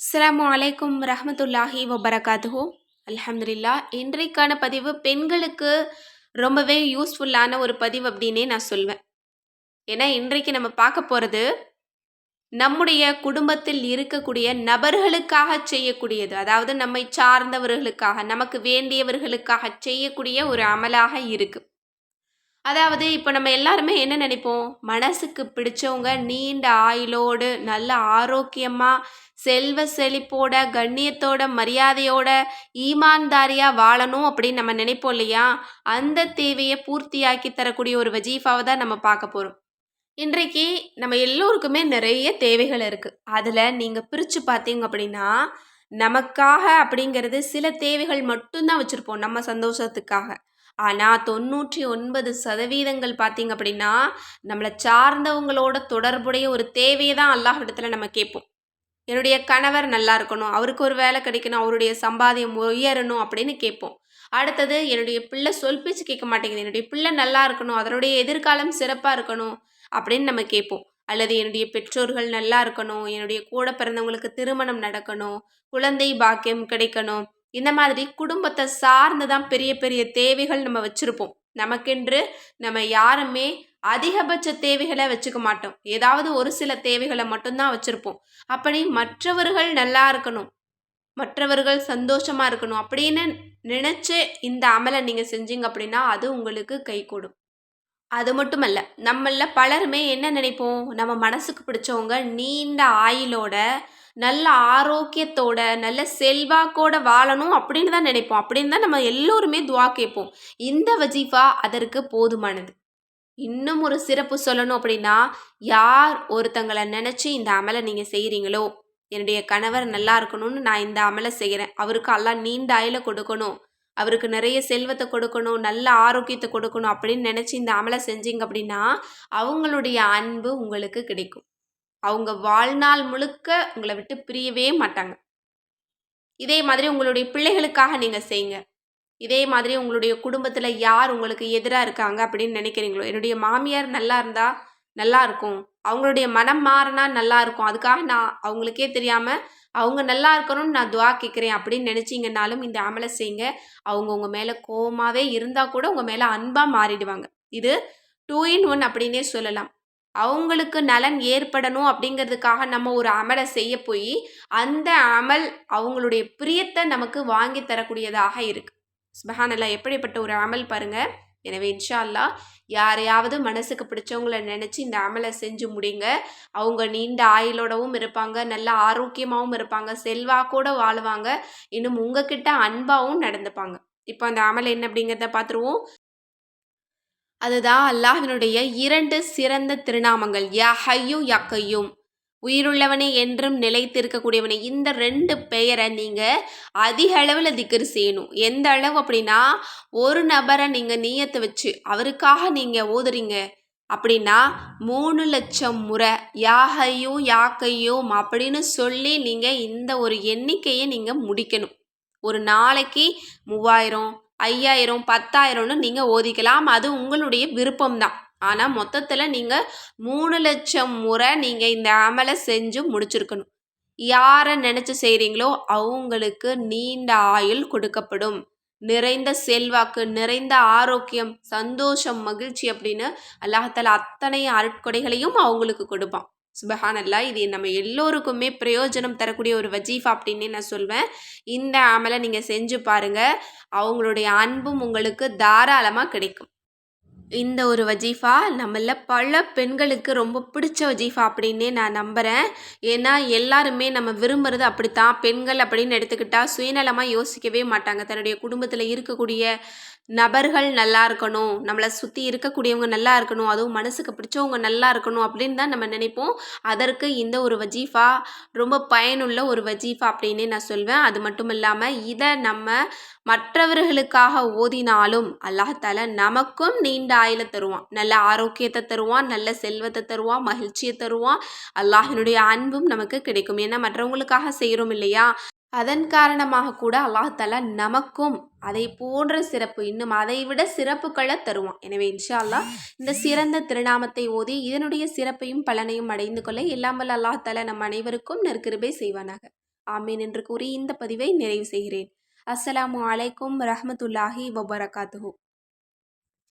அஸ்லாம் அலைக்கும் ரஹமத்துல்லாஹி வபரகாத்துஹு. அலமதுல்லா இன்றைக்கான பதிவு பெண்களுக்கு ரொம்பவே யூஸ்ஃபுல்லான ஒரு பதிவு அப்படின்னே நான் சொல்வேன். ஏன்னா இன்றைக்கு நம்ம பார்க்க போகிறது நம்முடைய குடும்பத்தில் இருக்கக்கூடிய நபர்களுக்காக செய்யக்கூடியது. அதாவது நம்மை சார்ந்தவர்களுக்காக நமக்கு வேண்டியவர்களுக்காக செய்யக்கூடிய ஒரு அமலாக இருக்குது அதாவது இப்போ நம்ம எல்லாருமே என்ன நினைப்போம்? மனசுக்கு பிடிச்சவங்க நீண்ட ஆயுளோடு நல்ல ஆரோக்கியமாக செல்வ செழிப்போட கண்ணியத்தோட மரியாதையோட ஈமான்தாரியா வாழணும் அப்படின்னு நம்ம நினைப்போம் இல்லையா? அந்த தேவையை பூர்த்தியாக்கி தரக்கூடிய ஒரு வஜீஃபாவை தான் நம்ம பார்க்க போகிறோம் இன்றைக்கு நம்ம எல்லோருக்குமே நிறைய தேவைகள் இருக்குது அதில் நீங்கள் பிரித்து பார்த்தீங்க அப்படின்னா நமக்காக அப்படிங்கிறது சில தேவைகள் மட்டும்தான் வச்சுருப்போம் நம்ம சந்தோஷத்துக்காக. ஆனால் தொண்ணூற்றி ஒன்பது சதவீதங்கள் பார்த்தீங்க அப்படின்னா நம்மளை சார்ந்தவங்களோட தொடர்புடைய ஒரு தேவையை தான் அல்லாஹ் இடத்துல நம்ம கேட்போம். என்னுடைய கணவர் நல்லா இருக்கணும் அவருக்கு ஒரு வேலை கிடைக்கணும் அவருடைய சம்பாதியம் உயரணும் அப்படின்னு கேட்போம். அடுத்தது என்னுடைய பிள்ளை சொல் பேச்சு கேட்க மாட்டேங்குது. என்னுடைய பிள்ளை நல்லா இருக்கணும் அதனுடைய எதிர்காலம் சிறப்பாக இருக்கணும் அப்படின்னு நம்ம கேட்போம். அல்லது என்னுடைய பெற்றோர்கள் நல்லா இருக்கணும் என்னுடைய கூட பிறந்தவங்களுக்கு திருமணம் நடக்கணும் குழந்தை பாக்கியம் கிடைக்கணும். இந்த மாதிரி குடும்பத்தை சார்ந்து தான் பெரிய பெரிய தேவைகள் நம்ம வச்சுருப்போம். நமக்கென்று நம்ம யாருமே அதிகபட்ச தேவைகளை வச்சுக்க மாட்டோம். ஏதாவது ஒரு சில தேவைகளை மட்டும்தான் வச்சுருப்போம். அப்படி மற்றவர்கள் நல்லா இருக்கணும். மற்றவர்கள் சந்தோஷமாக இருக்கணும் அப்படின்னு நினச்சி இந்த அமலை நீங்கள் செஞ்சீங்க அப்படின்னா அது உங்களுக்கு கை கூடும். அது மட்டுமல்ல நம்மள பலருமே என்ன நினைப்போம்? நம்ம மனசுக்கு பிடிச்சவங்க நீண்ட ஆயுளோட நல்ல ஆரோக்கியத்தோட நல்ல செல்வாக்கோட வாழணும் அப்படின்னு தான் நினைப்போம். அப்படின்னு தான் நம்ம எல்லோருமே துவா கேட்போம். இந்த வஜீஃபா அதற்கு போதுமானது. இன்னும் ஒரு சிறப்பு சொல்லணும் அப்படின்னா யார் ஒருத்தங்களை நினச்சி இந்த அமலை நீங்கள் செய்கிறீங்களோ என்னுடைய கணவர் நல்லா இருக்கணும்னு நான் இந்த அமலை செய்கிறேன் அவருக்கு எல்லாம் நீண்ட ஆயில கொடுக்கணும். அவருக்கு நிறைய செல்வத்தை கொடுக்கணும் நல்ல ஆரோக்கியத்தை கொடுக்கணும் அப்படின்னு நினச்சி இந்த அமலை செஞ்சீங்க அப்படின்னா அவங்களுடைய அன்பு உங்களுக்கு கிடைக்கும். அவங்க வாழ்நாள் முழுக்க உங்களை விட்டு பிரியவே மாட்டாங்க. இதே மாதிரி உங்களுடைய பிள்ளைகளுக்காக நீங்கள் செய்யுங்க. இதே மாதிரி உங்களுடைய குடும்பத்தில் யார் உங்களுக்கு எதிராக இருக்காங்க அப்படின்னு நினைக்கிறீங்களோ? என்னுடைய மாமியார் நல்லா இருந்தால் நல்லா இருக்கும். அவங்களுடைய மனம் மாறினா நல்லா இருக்கும். அதுக்காக நான் அவங்களுக்கே தெரியாமல் அவங்க நல்லா இருக்கணும்னு நான் துவா கேட்குறேன் அப்படின்னு நினச்சிங்கனாலும் இந்த அமலை செய்யுங்க. அவங்க உங்கள் மேலே கோபமாகவே இருந்தால் கூட உங்கள் மேலே அன்பாக மாறிடுவாங்க. இது டூ இன் ஒன் அப்படின்னே சொல்லலாம். அவங்களுக்கு நலன் ஏற்படணும் அப்படிங்கிறதுக்காக நம்ம ஒரு அமலை செய்ய போய் அந்த அமல் அவங்களுடைய பிரியத்தை நமக்கு வாங்கி தரக்கூடியதாக இருக்குது சுபஹானல்லா எப்படிப்பட்ட ஒரு அமல் பாருங்கள் எனவே இன்ஷா அல்லா யாரையாவது மனசுக்கு பிடிச்சவங்கள நினச்சி இந்த அமலை செஞ்சு முடிங்க. அவங்க நீண்ட ஆயுளோடவும் இருப்பாங்க நல்ல ஆரோக்கியமாகவும் இருப்பாங்க செல்வாக்கோட வாழுவாங்க. இன்னும் உங்ககிட்ட அன்பாகவும் நடந்துப்பாங்க. இப்போ அந்த அமல் என்ன அப்படிங்கிறத பார்த்துருவோம் அதுதான் அல்லாஹினுடைய இரண்டு சிறந்த திருநாமங்கள். யா ஹையும் யா கையும். உயிருள்ளவனே என்றும் நிலைத்திருக்கக்கூடியவனே. இந்த ரெண்டு பெயரை நீங்கள் அதிக அளவில் திக்கர் செய்யணும். எந்த அளவு அப்படின்னா ஒரு நபரை நீங்கள் நீயத்தை வச்சு அவருக்காக நீங்கள் ஓதுறீங்க அப்படின்னா மூணு லட்சம் முறை யாகையும் யாக்கையும் அப்படின்னு சொல்லி நீங்கள் இந்த ஒரு எண்ணிக்கையை நீங்கள் முடிக்கணும். ஒரு நாளைக்கு மூவாயிரம் ஐயாயிரம் பத்தாயிரம்னு நீங்கள் ஓதிக்கலாம். அது உங்களுடைய விருப்பம்தான். ஆனால் மொத்தத்தில் நீங்கள் மூணு லட்சம் முறை நீங்கள் இந்த அமலை செஞ்சு முடிச்சிருக்கணும். யாரை நினச்சி செய்கிறீங்களோ அவங்களுக்கு நீண்ட ஆயுள் கொடுக்கப்படும். நிறைந்த செல்வாக்கு நிறைந்த ஆரோக்கியம் சந்தோஷம் மகிழ்ச்சி அப்படின்னு அல்லாஹால அத்தனை அருட்கொடைகளையும் அவங்களுக்கு கொடுப்பான். சுபஹானல்லா இது நம்ம எல்லோருக்குமே பிரயோஜனம் தரக்கூடிய ஒரு வஜீஃபா அப்படின்னே நான் சொல்வேன். இந்த அமலை நீங்கள் செஞ்சு பாருங்கள் அவங்களுடைய அன்பும் உங்களுக்கு தாராளமாக கிடைக்கும். இந்த ஒரு வஜீஃபா நம்மள பல பெண்களுக்கு ரொம்ப பிடிச்ச வஜீஃபா அப்படின்னே நான் நம்புகிறேன் ஏன்னா எல்லாருமே நம்ம விரும்புகிறது அப்படித்தான். பெண்கள் அப்படின்னு எடுத்துக்கிட்டால் சுயநலமாக யோசிக்கவே மாட்டாங்க. தன்னுடைய குடும்பத்தில் இருக்கக்கூடிய நபர்கள் நல்லா இருக்கணும். நம்மளை சுற்றி இருக்கக்கூடியவங்க நல்லா இருக்கணும். அதுவும் மனசுக்கு பிடிச்சவங்க நல்லா இருக்கணும் அப்படின்னு தான் நம்ம நினைப்போம். அதற்கு இந்த ஒரு வஜீஃபா ரொம்ப பயனுள்ள ஒரு வஜீஃபா அப்படின்னே நான் சொல்வேன். அது மட்டும் இல்லாமல் இதை நம்ம மற்றவர்களுக்காக ஓதினாலும் அல்லாஹால நமக்கும் நீண்ட ஆயில தருவான். நல்ல ஆரோக்கியத்தை தருவான் நல்ல செல்வத்தை தருவான் மகிழ்ச்சியை தருவான். அல்லாஹினுடைய அன்பும் நமக்கு கிடைக்கும். ஏன்னா மற்றவங்களுக்காக செய்கிறோம் இல்லையா? அதன் காரணமாக கூட அல்லாஹால நமக்கும் அதை போன்ற சிறப்பு இன்னும் அதை விட சிறப்புகளை தருவான். எனவே இன்ஷா அல்லாஹ் இந்த சிறந்த திருநாமத்தை ஓதி இதனுடைய சிறப்பையும் பலனையும் அடைந்து கொள்ள இல்லாமல் அல்லாஹால நம் அனைவருக்கும் நெருக்கிருபை செய்வானாக. ஆமீன் என்று கூறி இந்த பதிவை நிறைவு செய்கிறேன். அஸ்ஸலாமு அலைக்கும் ரஹமத்துல்லாஹி வபரகாத்துஹு.